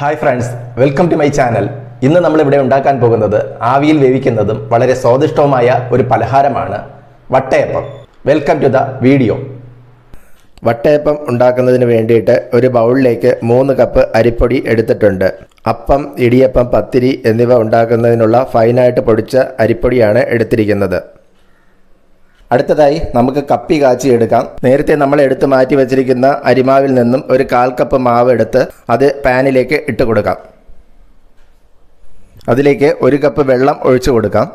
Hi friends welcome to my channel ഇന്ന് നമ്മളിവിടെ ഉണ്ടാക്കാൻ പോകുന്നത് ആവിയിൽ വേവിക്കുന്നതും വളരെ സ്വാദിഷ്ടവുമായ ഒരു പലഹാരമാണ് വട്ടയപ്പം. വെൽക്കം ടു ദ വീഡിയോ വട്ടയപ്പം ഉണ്ടാക്കുന്നതിന് വേണ്ടിയിട്ട് ഒരു ബൗളിലേക്ക് മൂന്ന് കപ്പ് അരിപ്പൊടി എടുത്തിട്ടുണ്ട്. അപ്പം ഇടിയപ്പം പത്തിരി എന്നിവ ഉണ്ടാക്കുന്നതിനുള്ള ഫൈനായിട്ട് പൊടിച്ച അരിപ്പൊടിയാണ് എടുത്തിരിക്കുന്നത്. അടുത്തതായി നമുക്ക് കപ്പി കാച്ചി എടുക്കാം. നേരത്തെ നമ്മൾ എടുത്ത് മാറ്റി വെച്ചിരിക്കുന്ന അരിമാവിൽ നിന്നും ഒരു കാൽ കപ്പ് മാവ് എടുത്ത് അത് പാനിലേക്ക് ഇട്ട് കൊടുക്കാം. അതിലേക്ക് ഒരു കപ്പ് വെള്ളം ഒഴിച്ചു കൊടുക്കാം.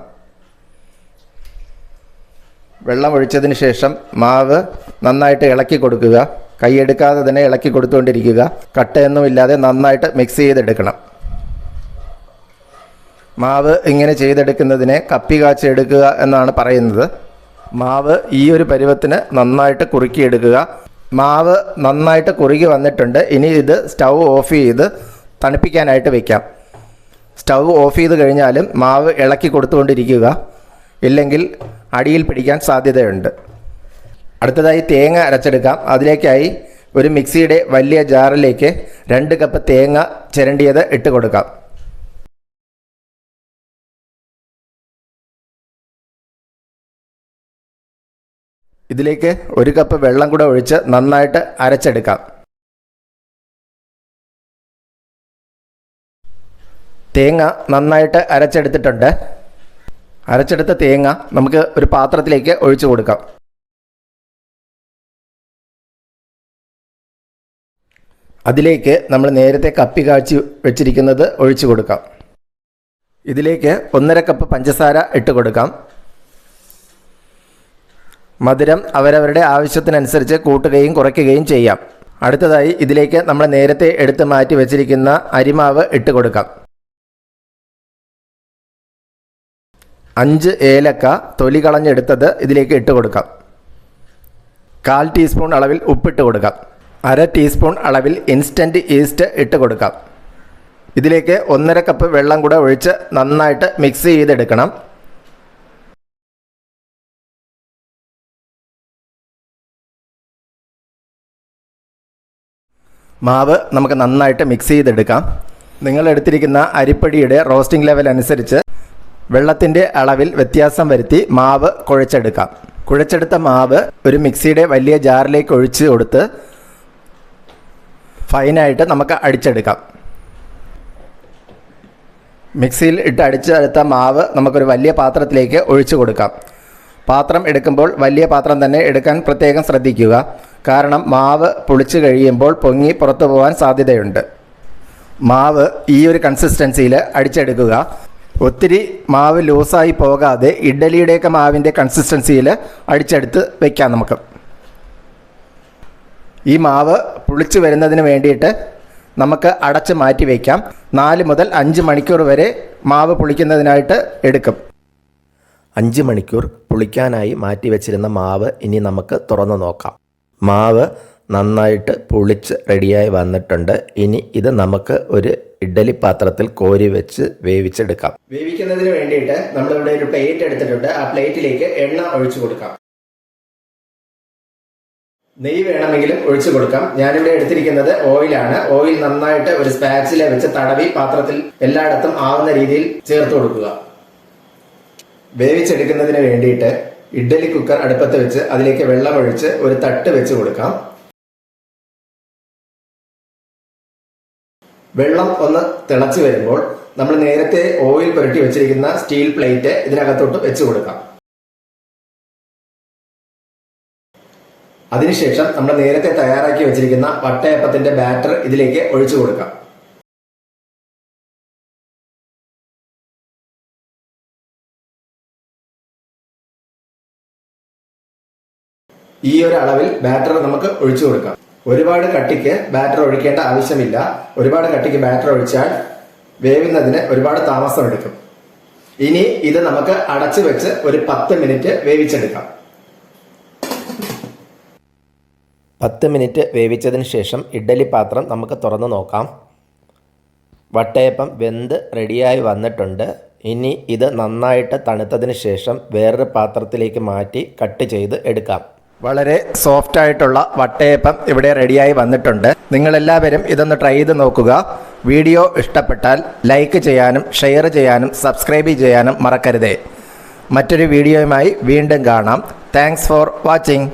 വെള്ളം ഒഴിച്ചതിന് ശേഷം മാവ് നന്നായിട്ട് ഇളക്കി കൊടുക്കുക. കൈയെടുക്കാതെ തന്നെ ഇളക്കി കൊടുത്തുകൊണ്ടിരിക്കുക കട്ടയൊന്നുമില്ലാതെ നന്നായിട്ട് മിക്സ് ചെയ്തെടുക്കണം. മാവ് ഇങ്ങനെ ചെയ്തെടുക്കുന്നതിനെ കപ്പി കാച്ചി എടുക്കുക എന്നാണ് പറയുന്നത്. മാവ് ഈ ഒരു പരുവത്തിന് നന്നായിട്ട് കുറുക്കിയെടുക്കുക. മാവ് നന്നായിട്ട് കുറുകി വന്നിട്ടുണ്ട്. ഇനി ഇത് സ്റ്റൗ ഓഫ് ചെയ്ത് തണുപ്പിക്കാനായിട്ട് വെക്കാം. സ്റ്റൗ ഓഫ് ചെയ്ത് കഴിഞ്ഞാലും മാവ് ഇളക്കി കൊടുത്തുകൊണ്ടിരിക്കുക. ഇല്ലെങ്കിൽ അടിയിൽ പിടിക്കാൻ സാധ്യതയുണ്ട്. അടുത്തതായി തേങ്ങ അരച്ചെടുക്കാം. അതിലേക്കായി ഒരു മിക്സിയുടെ വലിയ ജാറിലേക്ക് രണ്ട് കപ്പ് തേങ്ങ ചിരണ്ടിയത് ഇട്ട് കൊടുക്കാം. ഇതിലേക്ക് ഒരു കപ്പ് വെള്ളം കൂടെ ഒഴിച്ച് നന്നായിട്ട് അരച്ചെടുക്കാം. തേങ്ങ നന്നായിട്ട് അരച്ചെടുത്തിട്ടുണ്ട്. അരച്ചെടുത്ത തേങ്ങ നമുക്ക് ഒരു പാത്രത്തിലേക്ക് ഒഴിച്ചു കൊടുക്കാം. അതിലേക്ക് നമ്മൾ നേരത്തെ കപ്പി കാച്ചി വെച്ചിരിക്കുന്നത് ഒഴിച്ചു കൊടുക്കാം. ഇതിലേക്ക് ഒന്നര കപ്പ് പഞ്ചസാര ഇട്ട് കൊടുക്കാം. മധുരം അവരവരുടെ ആവശ്യത്തിനനുസരിച്ച് കൂട്ടുകയും കുറയ്ക്കുകയും ചെയ്യാം. അടുത്തതായി ഇതിലേക്ക് നമ്മൾ നേരത്തെ എടുത്ത് മാറ്റി വെച്ചിരിക്കുന്ന അരിമാവ് ഇട്ട് കൊടുക്കാം. അഞ്ച് ഏലക്ക തൊലി കളഞ്ഞെടുത്തത് ഇതിലേക്ക് ഇട്ട് കൊടുക്കാം. കാൽ ടീസ്പൂൺ അളവിൽ ഉപ്പിട്ട് കൊടുക്കാം. അര ടീസ്പൂൺ അളവിൽ ഇൻസ്റ്റന്റ് ഈസ്റ്റ് ഇട്ട് കൊടുക്കാം. ഇതിലേക്ക് ഒന്നര കപ്പ് വെള്ളം കൂടെ ഒഴിച്ച് നന്നായിട്ട് മിക്സ് ചെയ്തെടുക്കണം. മാവ് നമുക്ക് നന്നായിട്ട് മിക്സ് ചെയ്തെടുക്കാം. നിങ്ങൾ എടുത്തിരിക്കുന്ന അരിപ്പൊടിയുടെ റോസ്റ്റിംഗ് ലെവൽ അനുസരിച്ച് വെള്ളത്തിന്റെ അളവിൽ വ്യത്യാസം വരുത്തി മാവ് കുഴച്ചെടുക്കാം. കുഴച്ചെടുത്ത മാവ് ഒരു മിക്സിയുടെ വലിയ ജാറിലേക്ക് ഒഴിച്ച് കൊടുത്ത് ഫൈനായിട്ട് നമുക്ക് അടിച്ചെടുക്കാം. മിക്സിയിൽ ഇട്ട് അടിച്ചെടുത്ത മാവ് നമുക്കൊരു വലിയ പാത്രത്തിലേക്ക് ഒഴിച്ചു കൊടുക്കാം. പാത്രം എടുക്കുമ്പോൾ വലിയ പാത്രം തന്നെ എടുക്കാൻ പ്രത്യേകം ശ്രദ്ധിക്കുക. കാരണം മാവ് പുളിച്ചു കഴിയുമ്പോൾ പൊങ്ങി പുറത്തു പോകാൻ സാധ്യതയുണ്ട്. മാവ് ഈ ഒരു കൺസിസ്റ്റൻസിയിൽ അടിച്ചെടുക്കുക. ഒത്തിരി മാവ് ലൂസായി പോകാതെ ഇഡ്ഡലിയുടെയൊക്കെ മാവിന്റെ കൺസിസ്റ്റൻസിയിൽ അടിച്ചെടുത്ത് വയ്ക്കാം നമുക്ക്. ഈ മാവ് പുളിച്ചു വരുന്നതിന് വേണ്ടിയിട്ട് നമുക്ക് അടച്ച് മാറ്റി വയ്ക്കാം നാല് മുതൽ അഞ്ച് മണിക്കൂർ വരെ മാവ് പുളിക്കുന്നതിനായിട്ട് എടുക്കും. അഞ്ച് മണിക്കൂർ പുളിക്കാനായി മാറ്റി വെച്ചിരുന്ന മാവ് ഇനി നമുക്ക് തുറന്നു നോക്കാം. മാവ് നന്നായിട്ട് പുളിച്ച് റെഡിയായി വന്നിട്ടുണ്ട്. ഇനി ഇത് നമുക്ക് ഒരു ഇഡ്ഡലി പാത്രത്തിൽ കോരി വെച്ച് വേവിച്ചെടുക്കാം. വേവിക്കുന്നതിന് വേണ്ടിയിട്ട് നമ്മളിവിടെ ഒരു പ്ലേറ്റ് എടുത്തിട്ടുണ്ട്. ആ പ്ലേറ്റിലേക്ക് എണ്ണ ഒഴിച്ചു കൊടുക്കാം. നെയ്യ് വേണമെങ്കിലും ഒഴിച്ചു കൊടുക്കാം. ഞാനിവിടെ എടുത്തിരിക്കുന്നത് ഓയിലാണ് ഓയിൽ നന്നായിട്ട് ഒരു സ്പാച്ചിലെ വെച്ച് തടവി പാത്രത്തിൽ എല്ലായിടത്തും ആവുന്ന രീതിയിൽ ചേർത്ത് കൊടുക്കുക. വേവിച്ചെടുക്കുന്നതിന് വേണ്ടിയിട്ട് ഇഡ്ഡലി കുക്കർ അടുപ്പത്ത് വെച്ച് അതിലേക്ക് വെള്ളം ഒഴിച്ച് ഒരു തട്ട് വെച്ച് കൊടുക്കാം. വെള്ളം ഒന്ന് തിളച്ചു വരുമ്പോൾ നമ്മൾ നേരത്തെ ഓയിൽ പുരട്ടി വെച്ചിരിക്കുന്ന സ്റ്റീൽ പ്ലേറ്റ് ഇതിനകത്തോട്ട് വെച്ച് കൊടുക്കാം. അതിനുശേഷം നമ്മൾ നേരത്തെ തയ്യാറാക്കി വെച്ചിരിക്കുന്ന വട്ടയപ്പത്തിന്റെ ബാറ്റർ ഇതിലേക്ക് ഒഴിച്ചു കൊടുക്കാം. ഈ ഒരു അളവിൽ ബാറ്റർ നമുക്ക് ഒഴിച്ചു കൊടുക്കാം. ഒരുപാട് കട്ടിക്ക് ബാറ്റർ ഒഴിക്കേണ്ട ആവശ്യമില്ല. ഒരുപാട് കട്ടിക്ക് ബാറ്റർ ഒഴിച്ചാൽ വേവുന്നതിന് ഒരുപാട് താമസം എടുക്കും. ഇനി ഇത് നമുക്ക് അടച്ചു വെച്ച് ഒരു പത്ത് മിനിറ്റ് വേവിച്ചെടുക്കാം. പത്ത് മിനിറ്റ് വേവിച്ചതിന് ശേഷം ഇഡ്ഡലി പാത്രം നമുക്ക് തുറന്നു നോക്കാം. വട്ടയപ്പം വെന്ത് റെഡിയായി വന്നിട്ടുണ്ട്. ഇനി ഇത് നന്നായിട്ട് തണുത്തതിന് ശേഷം വേറൊരു പാത്രത്തിലേക്ക് മാറ്റി കട്ട് ചെയ്ത് എടുക്കാം. വളരെ സോഫ്റ്റ് ആയിട്ടുള്ള വട്ടയപ്പം ഇവിടെ റെഡിയായി വന്നിട്ടുണ്ട്. നിങ്ങൾ എല്ലാവരും ഇതൊന്ന് ട്രൈ ചെയ്ത് നോക്കുക. വീഡിയോ ഇഷ്ടപ്പെട്ടാൽ ലൈക്ക് ചെയ്യാനും ഷെയർ ചെയ്യാനും സബ്സ്ക്രൈബ് ചെയ്യാനും മറക്കരുതേ. മറ്റൊരു വീഡിയോയുമായി വീണ്ടും കാണാം. Thanks for watching